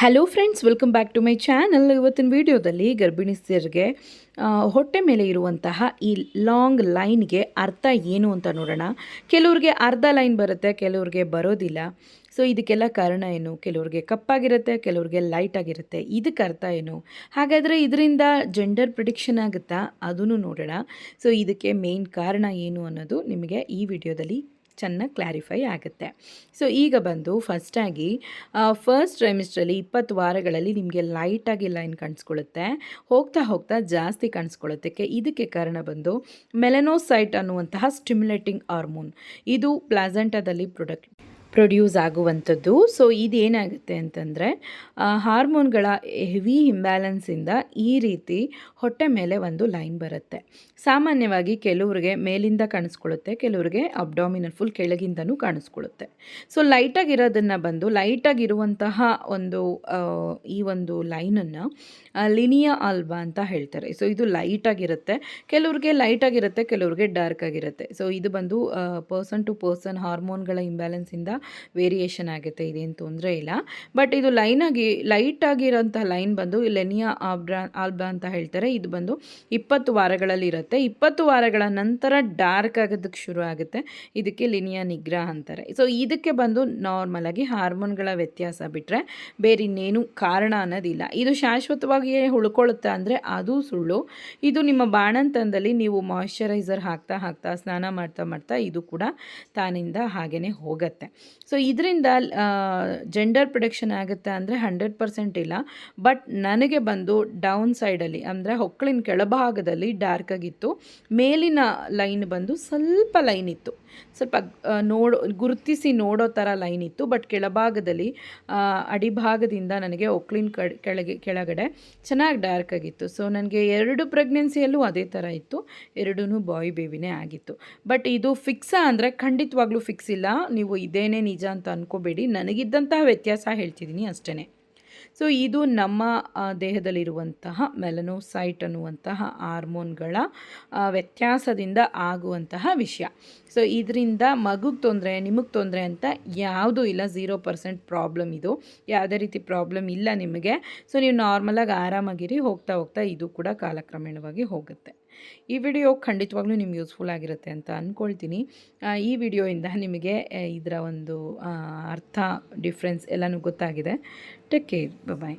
Hello friends welcome back to my channel ಇವತ್ತಿನ ವಿಡಿಯೋದಲ್ಲಿ ಗರ್ಭಿಣಿಸ್ಯರಿಗೆ ಹೊಟ್ಟೆ ಮೇಲೆ ಇರುವಂತಹ ಈ ಲಾಂಗ್ ಲೈನ್ಗೆ ಅರ್ಥ ಏನು ಅಂತ ನೋಡೋಣ. ಕೆಲವ್ರಿಗೆ ಅರ್ಧ ಲೈನ್ ಬರುತ್ತೆ, ಕೆಲವ್ರಿಗೆ ಬರೋದಿಲ್ಲ. ಸೊ ಇದಕ್ಕೆಲ್ಲ ಕಾರಣ ಏನು? ಕೆಲವ್ರಿಗೆ ಕಪ್ಪಾಗಿರುತ್ತೆ, ಕೆಲವ್ರಿಗೆ ಲೈಟ್ ಆಗಿರುತ್ತೆ. ಇದಕ್ಕೆ ಅರ್ಥ ಏನು? ಹಾಗಾದರೆ ಇದರಿಂದ ಜೆಂಡರ್ ಪ್ರಿಡಿಕ್ಷನ್ ಆಗುತ್ತಾ? ಅದನ್ನು ನೋಡೋಣ. ಸೊ ಇದಕ್ಕೆ ಮೇನ್ ಕಾರಣ ಏನು ಅನ್ನೋದು ನಿಮಗೆ ಈ ವಿಡಿಯೋದಲ್ಲಿ ಚೆನ್ನಾಗಿ ಕ್ಲಾರಿಫೈ ಆಗುತ್ತೆ. ಸೊ ಈಗ ಬಂದು ಫಸ್ಟಾಗಿ ಫಸ್ಟ್ ಟ್ರೈಮಿಸ್ಟ್ರಲ್ಲಿ ಇಪ್ಪತ್ತು ವಾರಗಳಲ್ಲಿ ನಿಮಗೆ ಲೈಟಾಗಿ ಲೈನ್ ಕಾಣಿಸ್ಕೊಳ್ಳುತ್ತೆ. ಹೋಗ್ತಾ ಹೋಗ್ತಾ ಜಾಸ್ತಿ ಕಾಣಿಸ್ಕೊಳ್ಳುತ್ತೆ. ಕೆ- ಇದಕ್ಕೆ ಕಾರಣ ಬಂದು ಮೆಲೆನೋಸೈಟ್ ಅನ್ನುವಂತಹ ಸ್ಟಿಮ್ಯುಲೇಟಿಂಗ್ ಹಾರ್ಮೋನ್ ಇದು ಪ್ಲಾಸೆಂಟಾದಲ್ಲಿ ಪ್ರೊಡಕ್ಟ್ ಪ್ರೊಡ್ಯೂಸ್ ಆಗುವಂಥದ್ದು. ಸೊ ಇದೇನಾಗುತ್ತೆ ಅಂತಂದರೆ ಹಾರ್ಮೋನ್ಗಳ ಹೆವಿ ಇಂಬ್ಯಾಲೆನ್ಸಿಂದ ಈ ರೀತಿ ಹೊಟ್ಟೆ ಮೇಲೆ ಒಂದು ಲೈನ್ ಬರುತ್ತೆ. ಸಾಮಾನ್ಯವಾಗಿ ಕೆಲವ್ರಿಗೆ ಮೇಲಿಂದ ಕಾಣಿಸ್ಕೊಳ್ಳುತ್ತೆ, ಕೆಲವ್ರಿಗೆ ಅಬ್ಡಾಮಿನಲ್ ಫುಲ್ ಕೆಳಗಿಂದನೂ ಕಾಣಿಸ್ಕೊಳ್ಳುತ್ತೆ. ಸೊ ಲೈಟಾಗಿರೋದನ್ನು ಬಂದು ಲೈಟಾಗಿರುವಂತಹ ಒಂದು ಈ ಒಂದು ಲೈನನ್ನು ಲಿನಿಯಾ ಆಲ್ಬಾ ಅಂತ ಹೇಳ್ತಾರೆ. ಸೊ ಇದು ಲೈಟಾಗಿರುತ್ತೆ ಕೆಲವ್ರಿಗೆ ಲೈಟಾಗಿರುತ್ತೆ ಕೆಲವ್ರಿಗೆ ಡಾರ್ಕ್ ಆಗಿರುತ್ತೆ ಸೊ ಇದು ಬಂದು ಪರ್ಸನ್ ಟು ಪರ್ಸನ್ ಹಾರ್ಮೋನ್ಗಳ ಇಂಬ್ಯಾಲೆನ್ಸಿಂದ ವೇರಿಯೇಷನ್ ಆಗುತ್ತೆ, ಇದೇನು ತೊಂದರೆ ಇಲ್ಲ. ಬಟ್ ಇದು ಲೈನಾಗಿ ಲೈಟ್ ಆಗಿರೋಂಥ ಲೈನ್ ಬಂದು ಲೆನಿಯಾ ಆಬ್ರಾ, ಆಲ್ಬಾ ಅಂತ ಹೇಳ್ತಾರೆ, ಇದು ಬಂದು ಇಪ್ಪತ್ತು ವಾರಗಳಲ್ಲಿ ಇರುತ್ತೆ. ಇಪ್ಪತ್ತು ವಾರಗಳ ನಂತರ ಡಾರ್ಕ್ ಆಗೋದಕ್ಕೆ ಶುರು ಆಗುತ್ತೆ. ಇದಕ್ಕೆ ಲಿನಿಯಾ ನಿಗ್ರಹ ಅಂತಾರೆ. ಸೊ ಇದಕ್ಕೆ ಬಂದು ನಾರ್ಮಲ್ ಆಗಿ ಹಾರ್ಮೋನ್ಗಳ ವ್ಯತ್ಯಾಸ ಬಿಟ್ಟರೆ ಬೇರೆ ಇನ್ನೇನು ಕಾರಣ ಅನ್ನೋದಿಲ್ಲ. ಇದು ಶಾಶ್ವತವಾಗಿಯೇ ಉಳ್ಕೊಳ್ಳುತ್ತೆ ಅಂದರೆ ಅದು ಸುಳ್ಳು. ಇದು ನಿಮ್ಮ ಬಾಣಂತನದಲ್ಲಿ ನೀವು ಮಾಯಿಶ್ಚರೈಸರ್ ಹಾಕ್ತಾ ಹಾಕ್ತಾ, ಸ್ನಾನ ಮಾಡ್ತಾ ಮಾಡ್ತಾ, ಇದು ಕೂಡ ತಾನಿಂದ ಹಾಗೇ ಹೋಗುತ್ತೆ. ಸೊ ಇದರಿಂದ ಜೆಂಡರ್ ಪ್ರೊಡಕ್ಷನ್ ಆಗುತ್ತೆ ಅಂದರೆ ಹಂಡ್ರೆಡ್ ಪರ್ಸೆಂಟ್ ಇಲ್ಲ. ಬಟ್ ನನಗೆ ಬಂದು ಡೌನ್ ಸೈಡಲ್ಲಿ ಅಂದರೆ ಹೊಕ್ಕಳಿನ ಕೆಳಭಾಗದಲ್ಲಿ ಡಾರ್ಕ್ ಆಗಿತ್ತು. ಮೇಲಿನ ಲೈನ್ ಬಂದು ಸ್ವಲ್ಪ ಲೈನ್ ಇತ್ತು. ಸ್ವಲ್ಪ ನೋಡೋ, ಗುರುತಿಸಿ ನೋಡೋ ಥರ ಲೈನ್ ಇತ್ತು. ಬಟ್ ಕೆಳಭಾಗದಲ್ಲಿ ಅಡಿಭಾಗದಿಂದ ನನಗೆ ಹೊಕ್ಕಳಿನ ಕೆಳಗೆ, ಕೆಳಗಡೆ ಚೆನ್ನಾಗಿ ಡಾರ್ಕ್ ಆಗಿತ್ತು. ಸೊ ನನಗೆ ಎರಡು ಪ್ರೆಗ್ನೆನ್ಸಿಯಲ್ಲೂ ಅದೇ ಥರ ಇತ್ತು. ಎರಡೂ ಬಾಯ್ ಬೇಬಿನೇ ಆಗಿತ್ತು. ಬಟ್ ಇದು ಫಿಕ್ಸಾ ಅಂದರೆ ಖಂಡಿತವಾಗ್ಲೂ ಫಿಕ್ಸ್ ಇಲ್ಲ. ನೀವು ಇದೇನೇ ನಿಜ ಅಂತ ಅಂದ್ಕೋಬೇಡಿ ನನಗಿದ್ದಂತಹ ವ್ಯತ್ಯಾಸ ಹೇಳ್ತಿದ್ದೀನಿ ಅಷ್ಟೇ ಸೊ ಇದು ನಮ್ಮ ದೇಹದಲ್ಲಿರುವಂತಹ ಮೆಲನೋಸೈಟ್ ಅನ್ನುವಂತಹ ಹಾರ್ಮೋನ್ಗಳ ವ್ಯತ್ಯಾಸದಿಂದ ಆಗುವಂತಹ ವಿಷಯ. ಸೊ ಇದರಿಂದ ಮಗುಗೆ ತೊಂದರೆ, ನಿಮಗೆ ತೊಂದರೆ ಅಂತ ಯಾವುದೂ ಇಲ್ಲ. ಝೀರೋ ಪರ್ಸೆಂಟ್ ಪ್ರಾಬ್ಲಮ್ ಇದು. ಯಾವುದೇ ರೀತಿ ಪ್ರಾಬ್ಲಮ್ ಇಲ್ಲ ನಿಮಗೆ. ಸೊ ನೀವು ನಾರ್ಮಲಾಗಿ ಆರಾಮಾಗಿರಿ. ಹೋಗ್ತಾ ಹೋಗ್ತಾ ಇದು ಕೂಡ ಕಾಲಕ್ರಮೇಣವಾಗಿ ಹೋಗುತ್ತೆ. ಈ ವಿಡಿಯೋ ಖಂಡಿತವಾಗ್ಲೂ ನಿಮ್ಗೆ ಯೂಸ್ಫುಲ್ ಆಗಿರುತ್ತೆ ಅಂತ ಅಂದ್ಕೊಳ್ತೀನಿ ಈ ವಿಡಿಯೋಯಿಂದ ನಿಮಗೆ ಇದರ ಒಂದು ಅರ್ಥ, ಡಿಫ್ರೆನ್ಸ್ ಎಲ್ಲನೂ ಗೊತ್ತಾಗಿದೆ. Take care bye